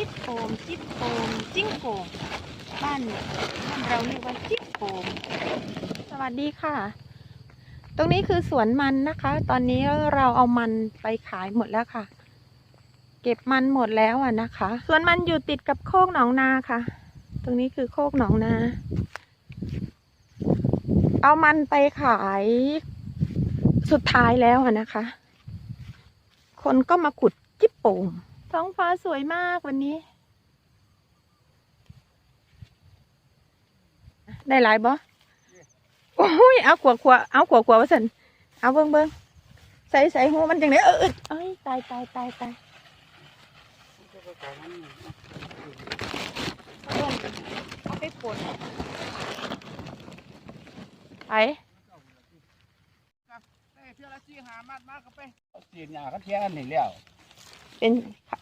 จิ๊บโป่งจิ๊บโป่งจิ้งโป่งบ้านบ้านเราเรียกว่าจิ๊บโป่งสวัสดีค่ะ ตรงนี้คือสวนมันนะคะ ตอนนี้เราเอามันไปขายหมดแล้วค่ะ เก็บมันหมดแล้วอะนะคะสวนมันอยู่ติดกับโคกหนองนาค่ะ ตรงนี้คือโคกหนองนา เอามันไปขายสุดท้ายแล้วอะนะคะ คนก็มาขุดจิ๊บโป่ง ท้องฟ้าสวยมากวันนี้ ได้หลายบ่โอ้ยเอาขวขวเอาขวขวว่าสันเอาเบิ้งเบิ้งใส่ใส่หูมันจังไดเออเออเอ้ยตายตายตายตายเอาไปปนไปเที่ยวละสี่หามัดมากก็ไปสีหยาก็เที่ยกันนี่แล้ว เป็น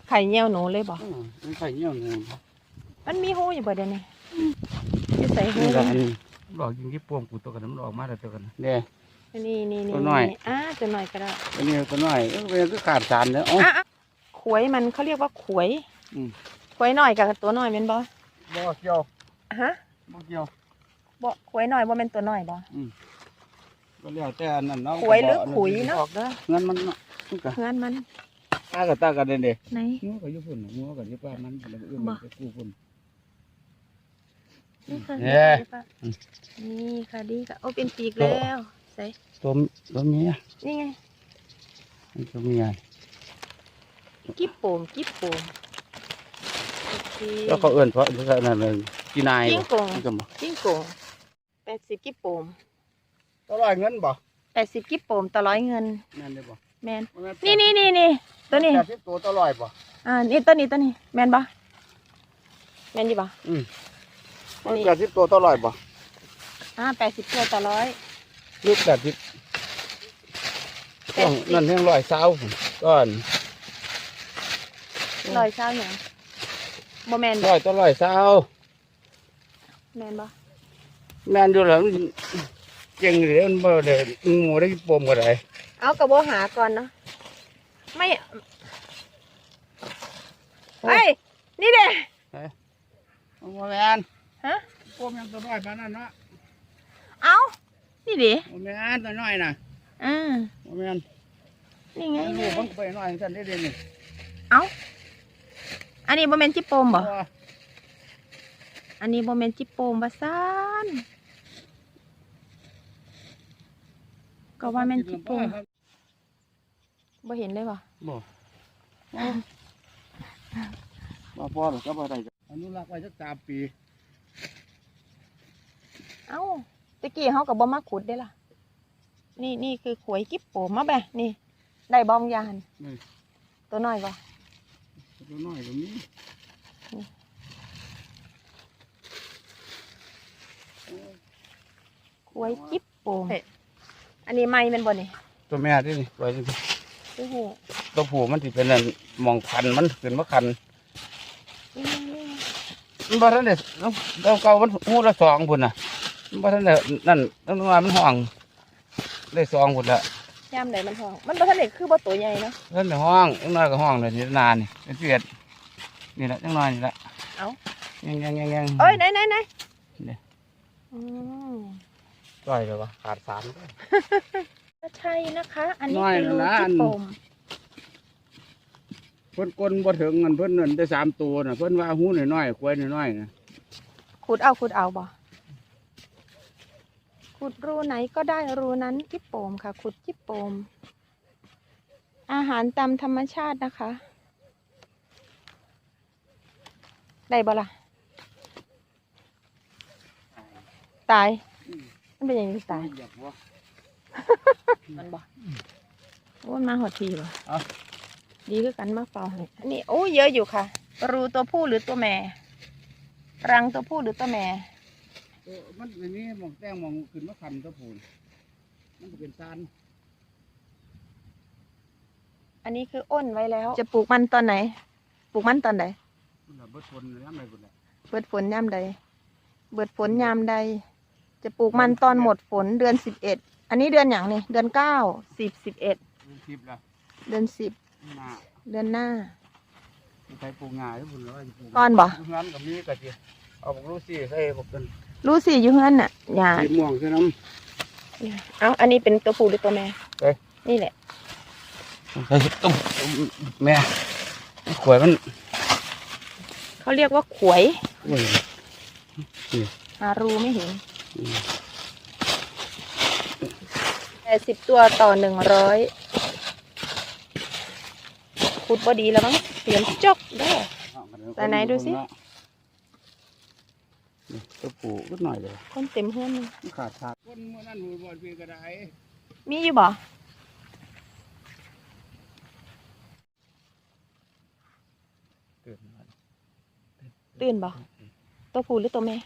ไข่เยี่ยวหนูเลยบ่อืมมันใส่เงี้ยวหนึ่งมันมีหูอยู่บ่เดี๋ยวนี้อยู่ใส่หูนี่เลละยอันนี้หลอกยิงที่ปวงกูตัวกันมันออกมาแต่ตัวกันเด้นี่นี่นี่ตัวน้อยอ่าตัวหน่อยก็ได้อันนี้ตัวน้อยเออเวลาก็ขาดสารเนาะอ๋ออะอะขวยมันเขาเรียกว่าขวยอืมขวยหน่อยกับตัวหน่อยเป็นบ่บ่เกี่ยวฮะบ่เกี่ยวบ่ขวยหน่อยบ่เป็นตัวหน่อยบ่ก็แล้วแต่อันนั้นเนาะขวยหรือขุยเนาะเด้อเงินมันเนาะมันก็เงินมัน ตากับตากันเด้เด้ไหนงัวก็อยู่พุ่นงัวก็อยู่ป้ามันแล้วก็อื่นบ่มันก็กู้พุ่นนี่ค่ะเนี่ยนี่ค่ะดีค่ะโอ้เป็นปีกแล้วใส่ตัวตัวเมียนี่ไงมันตัวเมียกิ๊บโป่งกิ๊บโป่งโอเคแล้วเขาเอื้อนเพราะเพราะนั่นเลยกีนายจิ้งโป่งมันก็บ่จิ้งโป่งแปดสิบกิ๊บโป่งตัวร้อยเงินบ่แปดสิบกิ๊บโป่งต่อร้อยเงินแม่นได้บ่ แมนบ่แม่นี่นี่นี่นี่ตัวนี้แปดสิบตัวตัวร้อยบ่อ่านี่ตัวนี้ตัวนี้แมนปะแมนอยู่ปะอืมอันนี้แปดสิบตัวตัวร้อยบ่อ่าแปดสิบตัวต่อร้อยลูกแปดสิบต้องนั่นเพียงร้อยเศร้าพุ่นก้อนร้อยเช้าอย่างโมแมนร้อยตัวร้อยเศร้าแมนปะแม่นอยู่แล้วมัน เก่งเลยมันบ่ได้หมูได้ปมก็ได้เอากระโบหาก่อนเนาะไม่เฮ้ยนี่เด้เอาบ่แม่นฮะปมยังตัวน้อยปานนั้นเนาะเอานี่เด้บ่แม่นตัวน้อยน่ะอ่าบ่แม่นนี่ไงไอ้ลูกมันไปน้อยจังซั่นได้เด่นนี่เอาอันนี้โมเมนจิปโปมบ่เพราะว่าอันนี้โมเมนจิปโปมบะซาน ก็ว่าแมนจิปโปมบ่เห็นเลยบ่บ่บ่พอหรอกก็บ่ได้จ้ะอนุรักษ์ไว้สักสามปี เอ้าตะกี้เขากับบ่มาขุดได้ล่ะ นี่นี่คือขวยกิ๊บโปมาแบะนี่ ได้บองยานนี่ตัวน้อยบ่ตัวน้อยก็มีขวยกิ๊บโป อันนี้ไม้เป็นบ่นี่ตัวแม่ที่นี่ไว้จังซี่โอ้โหตัวผู้มันสิเป็นนั่นหมองคันมันขึ้นมาคันนี่นี่มันบ่ทันได้เราเก่ามันหูละสองพุ่นน่ะมันบ่ทันได้นั่นนั่นว่ามันห้องได้สองพุ่นละยามใดมันท้อง มันบ่ทันได้คือบ่ตัวใหญ่เนาะเพิ่นได้ห้องจังน้อยก็ห้องเลยนี่นานนี่เป็นเสียดนี่แหละจังน้อยนี่แหละเอ้ายังยังยังยังเอ้ยไหนไหนไหนนี่อืม ต่อยเลยวะขาดสารก็ใช่นะคะ อันนี้น้อยคือรูนะกิ๊บโปมเพิ่นกลนบ่ถึงเงินเพิ่นเงินได้สามตัวน่ะเพิ่นว่าหูน้อยๆควายน้อยๆน่ะขุดเอาขุดเอาบ่ขุดรูไหนก็ได้รูนั้นกิ๊บโปมค่ะ ขุดกิ๊บโปม อาหารตามธรรมชาตินะคะ ได้บ่ล่ะ ตาย มันเป็นอย่างนี้ตายอยากบ่มันบ่โอ้มันมาหดทีบ่เอ้าดีคือกันมาเฝ้าให้อันนี้โอ้เยอะอยู่ค่ะ รูตัวผู้หรือตัวแม่ รังตัวผู้หรือตัวแม่ เออมันอันนี้หมองแต้งหมองขึ้นมาคันตัวผู้มันจะเป็นซานอันนี้คืออ้นไว้แล้ว จะปลูกมันตอนไหน ปลูกมันตอนไหนมันน่ะเบิดทนเลยทำไมพุ่นน่ะเบิดฝนยามใด เบิดฝนยามใด จะปลูกมันตอนหมดฝนเดือนสิบเอ็ด อันนี้เดือนอย่างนี่เดือนเก้าสิบสิบเอ็ดเป็นคลิปละเดือนสิบหน้าเดือนหน้าหใช้ปลูกง่ายทุกคนเลยปลูก้อนบ่งั้นก็มีกะทิเอาบอกลูกซี่ใส่บอกเป็นรู้สิอยู่เฮือนน่ะอย่าสีม่วงใส่น้ เอาอันนี้เป็นตัวผู้หรือตัวแม่เอ้ยนี่แหละำใส่ต้มแม่ขวายมันเขาเรียกว่าขวย โอ้ยหารูไม่เห็นอืม แปดสิบตัวต่อหนึ่งร้อยขุดบอดีแล้วมั้งเสียมจกได้อแต่ไหนดูสินี่ตัวปูก็หน่อยเลยคนเต็มเฮือนนี่มันขาดขาดคนเมื่อนั้นหูบอลพีกระไดมีอยู่บ่ตื่นมาตื่นบ่ตัวผู้หรือตัวแม่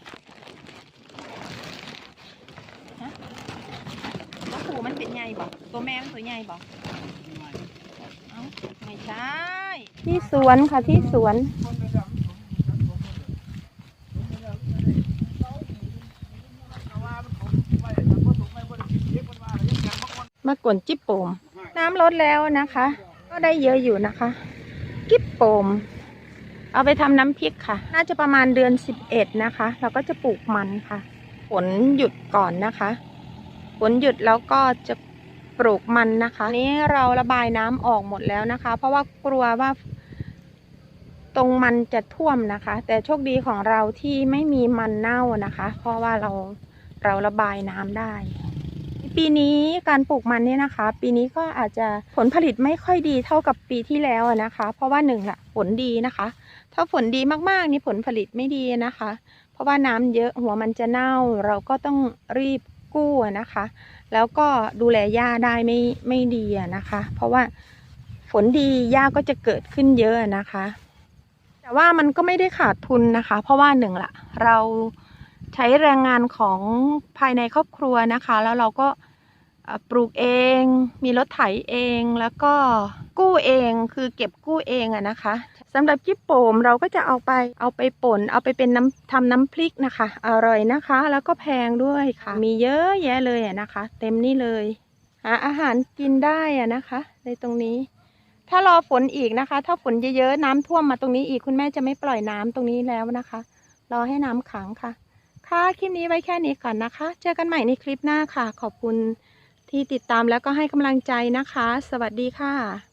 ฮะตัว ผูมันเป็นใหญ่บ่ตัวแม่มันตัวใหญ่บ่เอ้าไม่ใช่ที่สวนค่ะที่สวน มากวนจิบโปม น้ำลดแล้วนะคะ ก็ได้เยอะอยู่นะคะ กิ๊บโปม เอาไปทำน้ำพริกค่ะ น่าจะประมาณเดือนสิบเอ็ดนะคะ เราก็จะปลูกมันค่ะ ฝนหยุดก่อนนะคะ ฝนหยุดแล้วก็จะปลูกมันนะคะ นี้เราระบายน้ำออกหมดแล้วนะคะ เพราะว่ากลัวว่าตรงมันจะท่วมนะคะ แต่โชคดีของเราที่ไม่มีมันเน่านะคะ เพราะว่าเราเราระบายน้ำได้ ปีนี้การปลูกมันเนี่ยนะคะ ปีนี้ก็อาจจะผลผลิตไม่ค่อยดีเท่ากับปีที่แล้วนะคะ เพราะว่าหนึ่งละฝนดีนะคะ ถ้าฝนดีมากๆนี่ผลผลิตไม่ดีนะคะ เพราะว่าน้ำเยอะหัวมันจะเน่าเราก็ต้องรีบ กู้นะคะ แล้วก็ดูแลหญ้าได้ไม่ไม่ดีนะคะ เพราะว่าฝนดีหญ้าก็จะเกิดขึ้นเยอะนะคะ แต่ว่ามันก็ไม่ได้ขาดทุนนะคะ เพราะว่าหนึ่งละเราใช้แรงงานของภายในครอบครัวนะคะ แล้วเราก็ปลูกเอง มีรถไถเองแล้วก็กู้เองคือเก็บกู้เองอะนะคะ สำหรับกิ๊บโปมเราก็จะเอาไปเอาไปป่น เอาไปเป็นน้ำทำน้ำพริกนะคะ อร่อยนะคะ แล้วก็แพงด้วยค่ะ มีเยอะแยะเลยอะนะคะ เต็มนี่เลยหาอาหารกินได้อะนะคะ ในตรงนี้ ถ้ารอฝนอีกนะคะ ถ้าฝนเยอะๆน้ำท่วมมาตรงนี้อีกคุณแม่จะไม่ปล่อยน้ำตรงนี้แล้วนะคะ รอให้น้ำขังค่ะ ค่ะคลิปนี้ไว้แค่นี้ก่อนนะคะ เจอกันใหม่ในคลิปหน้าค่ะ ขอบคุณที่ติดตามแล้วก็ให้กำลังใจนะคะ สวัสดีค่ะ